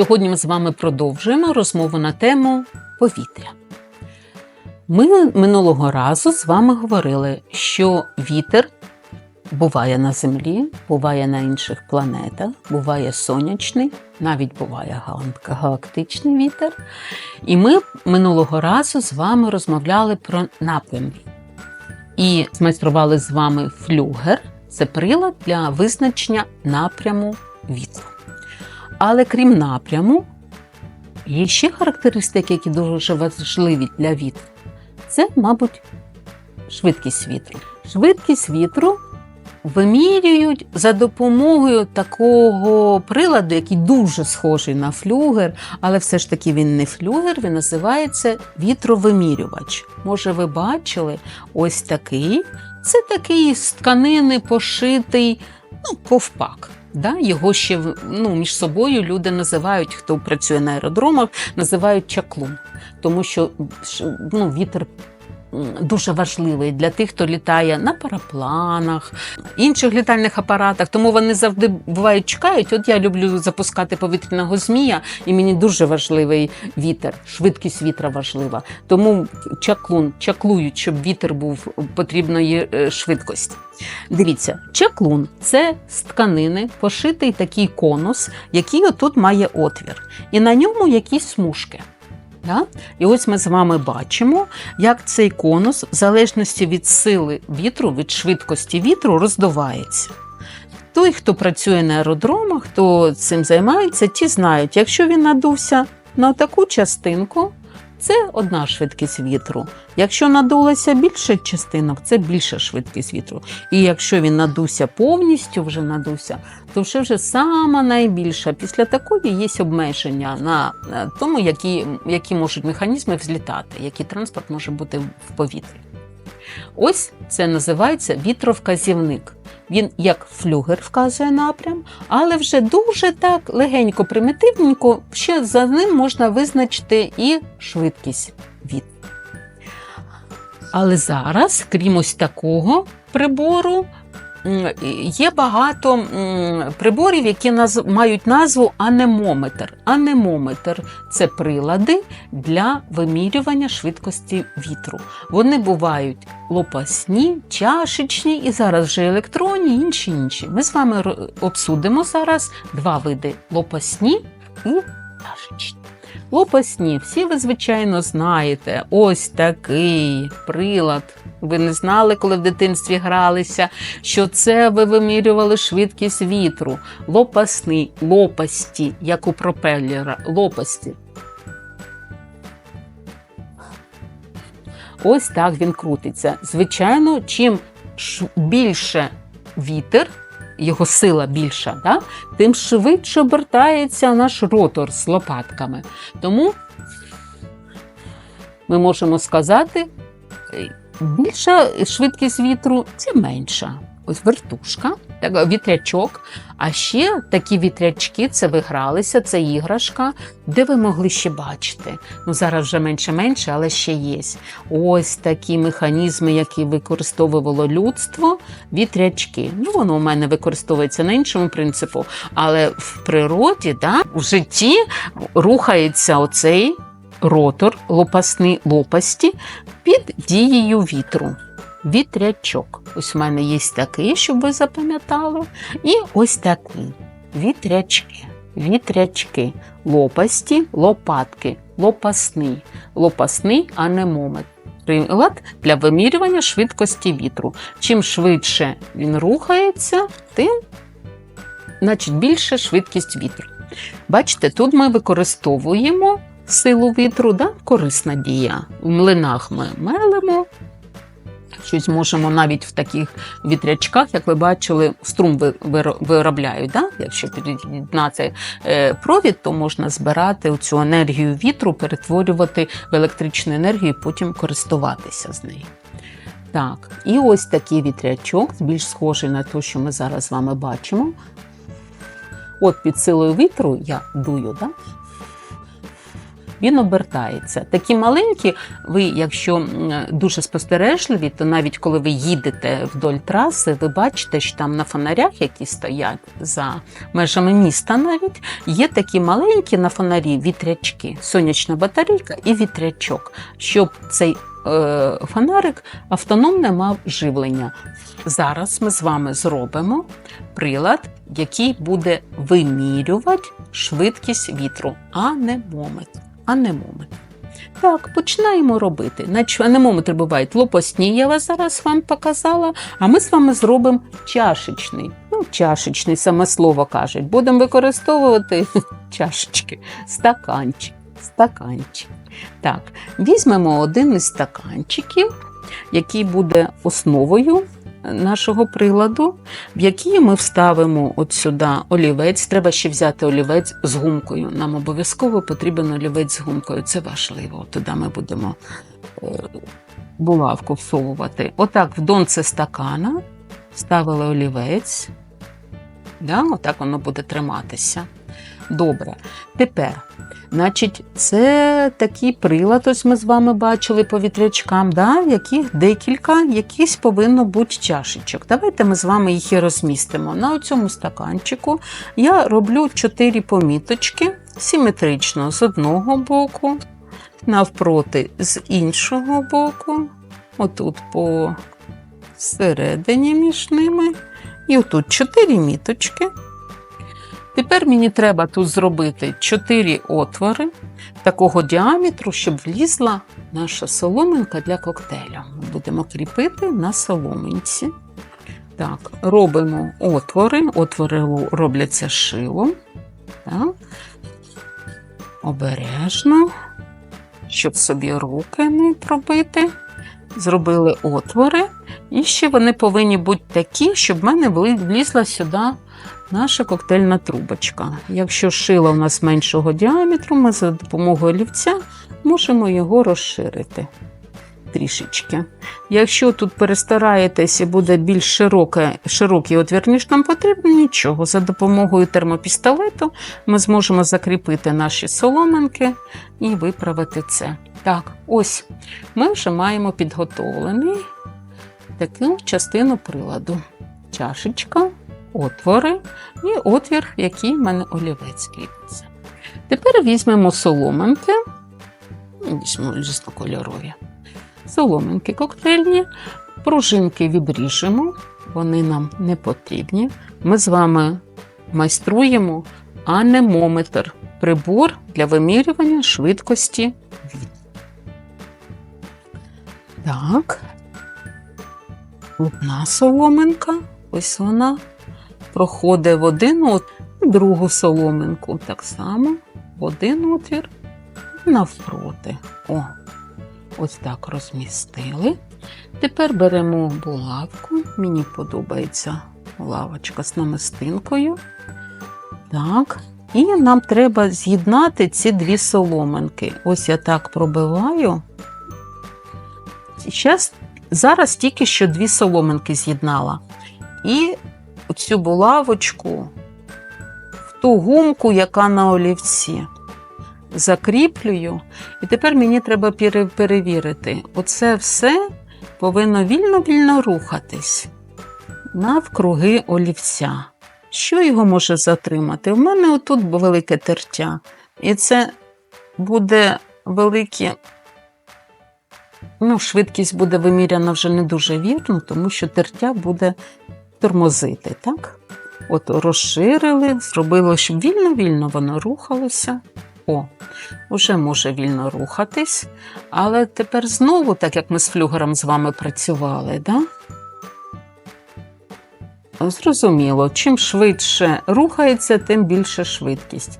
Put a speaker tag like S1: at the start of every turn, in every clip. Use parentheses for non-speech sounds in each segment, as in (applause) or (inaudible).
S1: Сьогодні ми з вами продовжуємо розмову на тему повітря. Ми минулого разу з вами говорили, що вітер буває на Землі, буває на інших планетах, буває сонячний, навіть буває галактичний вітер. І ми минулого разу з вами розмовляли про напрям. І змайстрували з вами флюгер це прилад для визначення напряму вітру. Але крім напряму, є ще характеристики, які дуже важливі для вітру. Це, мабуть, швидкість вітру. Швидкість вітру вимірюють за допомогою такого приладу, який дуже схожий на флюгер, але все ж таки він не флюгер, він називається вітровимірювач. Може, ви бачили ось такий. Це такий з тканини пошитий ну, ковпак. Да? Його ще ну, між собою люди називають, хто працює на аеродромах, називають чаклун. Тому що ну, вітер дуже важливий для тих, хто літає на парапланах, інших літальних апаратах. Тому вони завжди бувають чекають. От я люблю запускати повітряного змія, і мені дуже важливий вітер, швидкість вітра важлива. Тому чаклун чаклують, щоб вітер був потрібної е, швидкості. Дивіться, чаклун це з тканини пошитий такий конус, який отут має отвір, і на ньому якісь смужки. Да? І ось ми з вами бачимо, як цей конус, в залежності від сили вітру, від швидкості вітру, роздувається. Той, хто працює на аеродромах, хто цим займається, ті знають, якщо він надувся на таку частинку, це одна швидкість вітру. Якщо надулася більше частинок, це більша швидкість вітру. І якщо він надувся повністю, вже надувся, то вже вже сама найбільша. Після такої є обмеження на тому, які, які можуть механізми взлітати, який транспорт може бути в повітрі. Ось це називається вітровказівник. Він як флюгер вказує напрям, але вже дуже так легенько, примітивненько, ще за ним можна визначити і швидкість від. Але зараз, крім ось такого прибору, є багато приборів, які мають назву анемометр. Анемометр це прилади для вимірювання швидкості вітру. Вони бувають лопасні, чашечні і зараз вже електронні, інші інші. Ми з вами обсудимо зараз два види лопасні і чашечні. Лопасні, всі ви, звичайно, знаєте, ось такий прилад. Ви не знали, коли в дитинстві гралися, що це ви вимірювали швидкість вітру. Лопасний, лопасті, як у пропелера, лопасті. Ось так він крутиться. Звичайно, чим більше вітер, його сила більша, да? тим швидше обертається наш ротор з лопатками. Тому ми можемо сказати, е, більша швидкість вітру це менша. Ось вертушка, так, вітрячок. А ще такі вітрячки, це ви гралися, це іграшка, де ви могли ще бачити. Ну зараз вже менше-менше, але ще є. Ось такі механізми, які використовувало людство, вітрячки. Ну, воно у мене використовується на іншому принципу, але в природі, да, в житті рухається оцей ротор лопасний лопасті під дією вітру. Вітрячок. Ось у мене є такий, щоб ви запам'ятали. І ось такий. Вітрячки. Вітрячки. Лопасті, лопатки, лопасний. Лопасний анемометр. Прилад для вимірювання швидкості вітру. Чим швидше він рухається, тим значить, більше швидкість вітру. Бачите, тут ми використовуємо силу вітру, да? корисна дія. В млинах ми мелимо. Щось можемо навіть в таких вітрячках, як ви бачили, струм виробляють. Да? Якщо під'єднати е, провід, то можна збирати цю енергію вітру, перетворювати в електричну енергію і потім користуватися з нею. Так, і ось такий вітрячок, більш схожий на те, що ми зараз з вами бачимо. От під силою вітру я дую, да? Він обертається. Такі маленькі, ви, якщо дуже спостережливі, то навіть коли ви їдете вдоль траси, ви бачите, що там на фонарях, які стоять за межами міста, навіть є такі маленькі на фонарі вітрячки, сонячна батарейка і вітрячок, щоб цей е, фонарик автономне мав живлення. Зараз ми з вами зробимо прилад, який буде вимірювати швидкість вітру, анемометр. Анемометр. Так, починаємо робити. Анемометри бувають лопасні, я вас зараз вам показала, а ми з вами зробимо чашечний. Ну, чашечний, саме слово кажуть. Будемо використовувати (laughs) чашечки, стаканчик, стаканчик. Так, візьмемо один із стаканчиків, який буде основою нашого приладу, в який ми вставимо от сюди олівець. Треба ще взяти олівець з гумкою. Нам обов'язково потрібен олівець з гумкою. Це важливо. Туди ми будемо е, булавку всовувати. Отак, в донце стакана ставили олівець. Да, отак воно буде триматися. Добре. Тепер, значить, це такий прилад, ось ми з вами бачили по вітрячкам, да, яких декілька, якісь повинно бути чашечок. Давайте ми з вами їх і розмістимо. На цьому стаканчику я роблю 4 поміточки симетрично з одного боку, навпроти з іншого боку, отут по середині між ними. І отут 4 міточки. Тепер мені треба тут зробити 4 отвори такого діаметру, щоб влізла наша соломинка для коктейлю. Будемо кріпити на соломинці. Так, робимо отвори. Отвори робляться шилом. Так. Обережно, щоб собі руки не пробити. Зробили отвори. І ще вони повинні бути такі, щоб в мене влізла сюди наша коктейльна трубочка. Якщо шило у нас меншого діаметру, ми за допомогою олівця можемо його розширити трішечки. Якщо тут перестараєтесь і буде більш широке, широкий отвір, ніж нам потрібно, нічого. За допомогою термопістолету ми зможемо закріпити наші соломинки і виправити це. Так, ось ми вже маємо підготовлений таку частину приладу. Чашечка, отвори і отвір, який в мене олівець кріпиться. Тепер візьмемо соломинки, візьмемо різнокольорові. Соломинки коктейльні, пружинки відріжемо, вони нам не потрібні. Ми з вами майструємо анемометр прибор для вимірювання швидкості Так, одна соломинка, ось вона проходить в один от, другу соломинку. Так само в один отвір навпроти. О, ось так розмістили. Тепер беремо булавку. Мені подобається лавочка з намистинкою. Так. І нам треба з'єднати ці дві соломинки. Ось я так пробиваю. Зараз, зараз тільки що дві соломинки з'єднала. І цю булавочку в ту гумку, яка на олівці. Закріплюю. І тепер мені треба перевірити. Оце все повинно вільно-вільно рухатись навкруги олівця. Що його може затримати? У мене отут велике тертя. І це буде велике. Ну, швидкість буде виміряна вже не дуже вірно, тому що тертя буде тормозити, так? От розширили, зробили, щоб вільно-вільно воно рухалося. О, вже може вільно рухатись. Але тепер знову, так як ми з флюгером з вами працювали, да? Зрозуміло, чим швидше рухається, тим більше швидкість.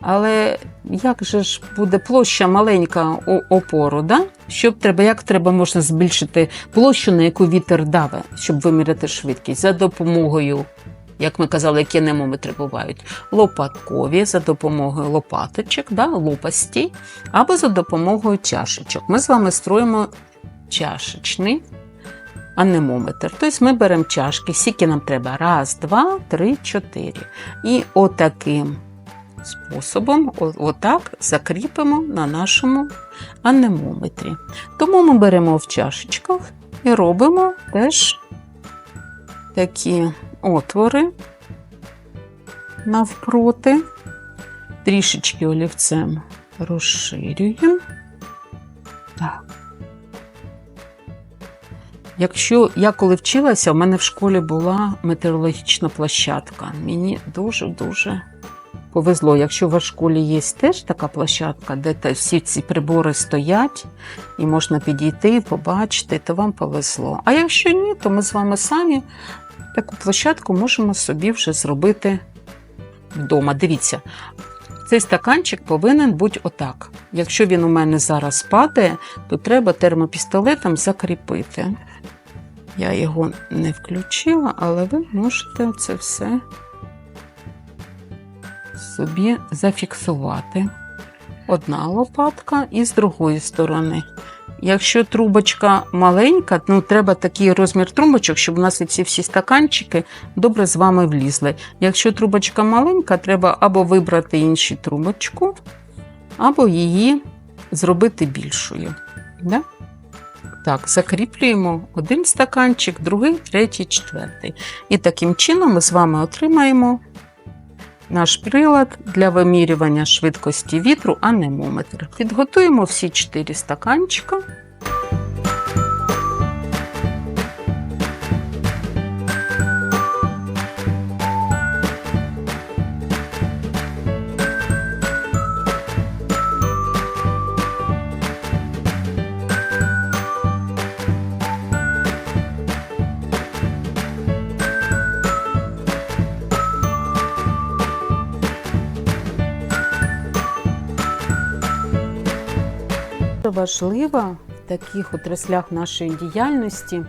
S1: Але як же ж буде площа маленька опору, да? Щоб треба, як треба можна збільшити площу, на яку вітер даве, щоб виміряти швидкість за допомогою, як ми казали, які анемометри бувають, лопаткові за допомогою лопаточок, да? лопасті, або за допомогою чашечок. Ми з вами строїмо чашечний анемометр. Тобто ми беремо чашки, скільки нам треба? Раз, два, три, чотири. І отаким способом отак закріпимо на нашому анемометрі. Тому ми беремо в чашечках і робимо теж такі отвори навпроти, трішечки олівцем розширюємо. Так. Якщо я коли вчилася, у мене в школі була метеорологічна площадка. Мені дуже-дуже повезло. Якщо в школі є теж така площадка, де всі ці прибори стоять, і можна підійти побачити, то вам повезло. А якщо ні, то ми з вами самі таку площадку можемо собі вже зробити вдома. Дивіться, цей стаканчик повинен бути отак. Якщо він у мене зараз падає, то треба термопістолетом закріпити. Я його не включила, але ви можете це все собі зафіксувати. Одна лопатка і з другої сторони. Якщо трубочка маленька, ну треба такий розмір трубочок, щоб у нас ці всі стаканчики добре з вами влізли. Якщо трубочка маленька, треба або вибрати іншу трубочку, або її зробити більшою. Да? Так, закріплюємо один стаканчик, другий, третій, четвертий. І таким чином ми з вами отримаємо наш прилад для вимірювання швидкості вітру анемометр. Підготуємо всі чотири стаканчика. Дуже важливо в таких отраслях нашої діяльності,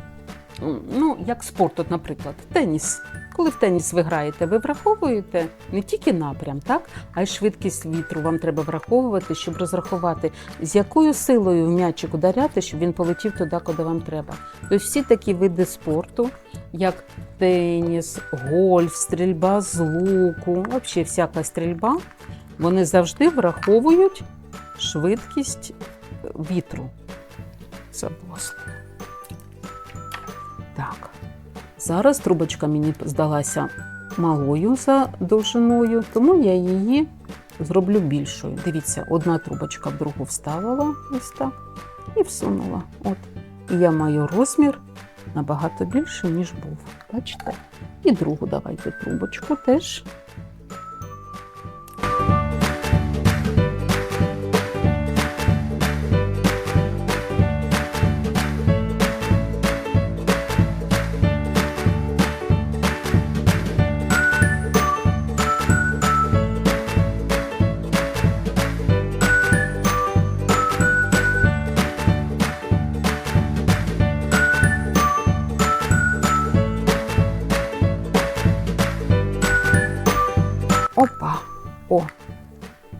S1: ну, як спорт, от, наприклад, теніс. Коли в теніс ви граєте, ви враховуєте не тільки напрям, так, а й швидкість вітру вам треба враховувати, щоб розрахувати, з якою силою в м'ячик ударяти, щоб він полетів туди, куди вам треба. Тобто всі такі види спорту, як теніс, гольф, стрільба з луку, взагалі всяка стрільба, вони завжди враховують швидкість вітру. Забула слово. Так. Зараз трубочка мені здалася малою за довжиною, тому я її зроблю більшою. Дивіться, одна трубочка в другу вставила ось так і всунула. От. І я маю розмір набагато більший, ніж був. Бачите? І другу давайте трубочку теж.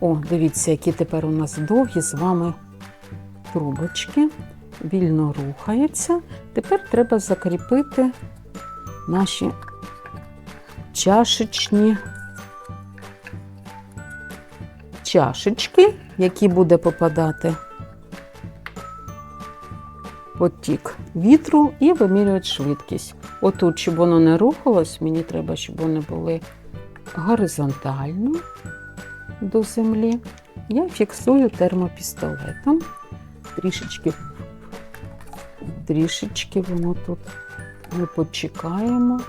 S1: О, дивіться, які тепер у нас довгі з вами трубочки. Вільно рухаються. Тепер треба закріпити наші чашечні чашечки, які буде попадати потік вітру і вимірювати швидкість. Отут, щоб воно не рухалось, мені треба, щоб вони були горизонтально до землі. Я фіксую термопістолетом. Трішечки, трішечки воно тут. Ми почекаємо.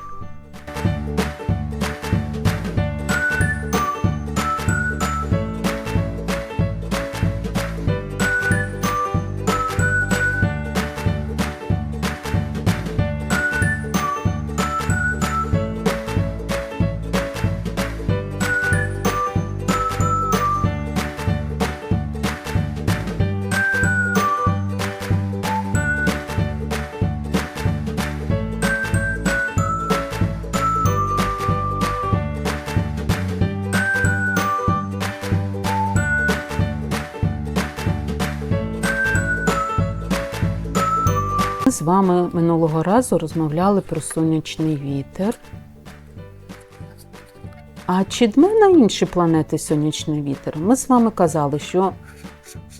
S1: З вами минулого разу розмовляли про сонячний вітер. А чи дме на інші планети сонячний вітер? Ми з вами казали, що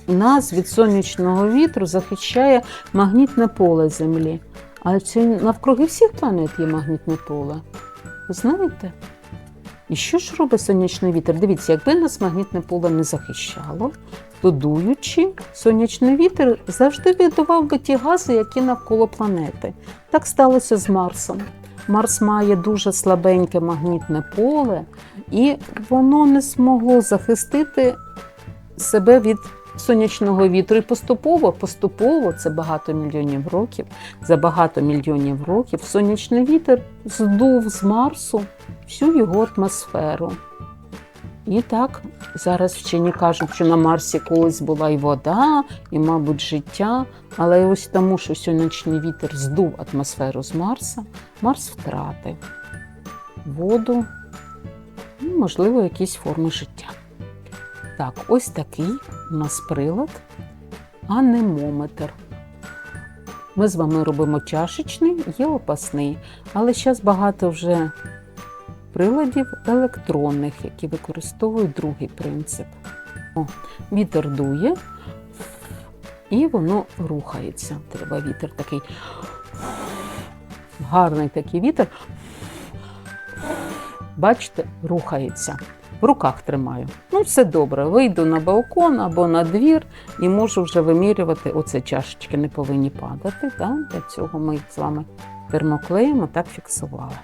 S1: нас від сонячного вітру захищає магнітне поле Землі. А чи навкруги всіх планет є магнітне поле? Знаєте? І що ж робить сонячний вітер? Дивіться, якби нас магнітне поле не захищало, то дуючи, сонячний вітер завжди видавав би ті гази, які навколо планети. Так сталося з Марсом. Марс має дуже слабеньке магнітне поле, і воно не змогло захистити себе від сонячного вітру. І поступово, поступово, це багато мільйонів років, за багато мільйонів років сонячний вітер здув з Марсу всю його атмосферу. І так, зараз вчені кажуть, що на Марсі колись була і вода, і, мабуть, життя. Але ось тому, що сонячний вітер здув атмосферу з Марса, Марс втратив воду, ну, можливо, якісь форми життя. Так, ось такий у нас прилад анемометр. Ми з вами робимо чашечний, є опасний, але зараз багато вже приладів електронних, які використовують другий принцип. Вітер дує, і воно рухається. Треба вітер такий гарний такий вітер. Бачите, рухається. В руках тримаю. Ну, все добре. Вийду на балкон або на двір і можу вже вимірювати. Оце чашечки не повинні падати. Да? Для цього ми їх з вами термоклеєм так фіксували.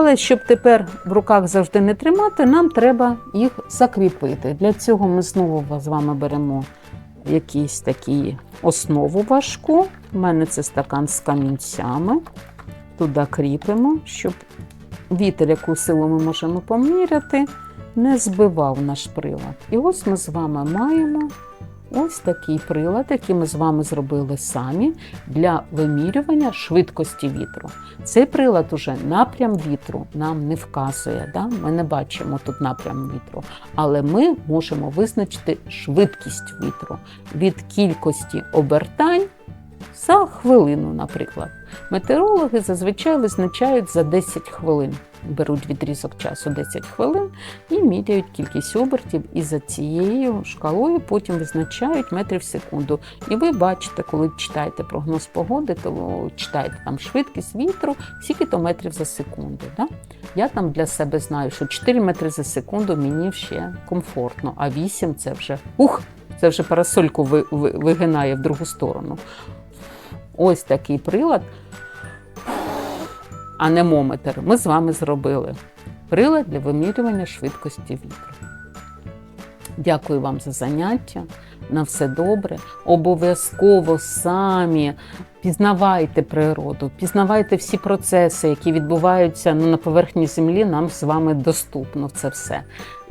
S1: Але щоб тепер в руках завжди не тримати, нам треба їх закріпити. Для цього ми знову з вами беремо якісь такі основу важку. У мене це стакан з камінцями. Туди кріпимо, щоб вітер, яку силу ми можемо поміряти, не збивав наш прилад. І ось ми з вами маємо ось такий прилад, який ми з вами зробили самі для вимірювання швидкості вітру. Цей прилад уже напрям вітру нам не вказує. Да? Ми не бачимо тут напрям вітру, але ми можемо визначити швидкість вітру від кількості обертань за хвилину, наприклад. Метеорологи зазвичай визначають за 10 хвилин. Беруть відрізок часу 10 хвилин і міряють кількість обертів, і за цією шкалою потім визначають метрів в секунду. І ви бачите, коли читаєте прогноз погоди, то читаєте там швидкість вітру, скільки то метрів за секунду. Да? Я там для себе знаю, що 4 метри за секунду мені ще комфортно, а 8 це вже ух, це вже парасольку ви- ви- вигинає в другу сторону. Ось такий прилад, анемометр, ми з вами зробили. Прилад для вимірювання швидкості вітру. Дякую вам за заняття. На все добре. Обов'язково самі пізнавайте природу, пізнавайте всі процеси, які відбуваються ну, на поверхні землі. Нам з вами доступно це все.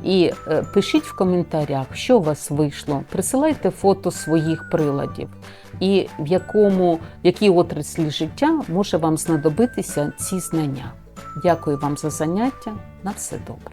S1: І е, пишіть в коментарях, що у вас вийшло. Присилайте фото своїх приладів і в якому в якій отраслі життя може вам знадобитися ці знання. Дякую вам за заняття. На все добре.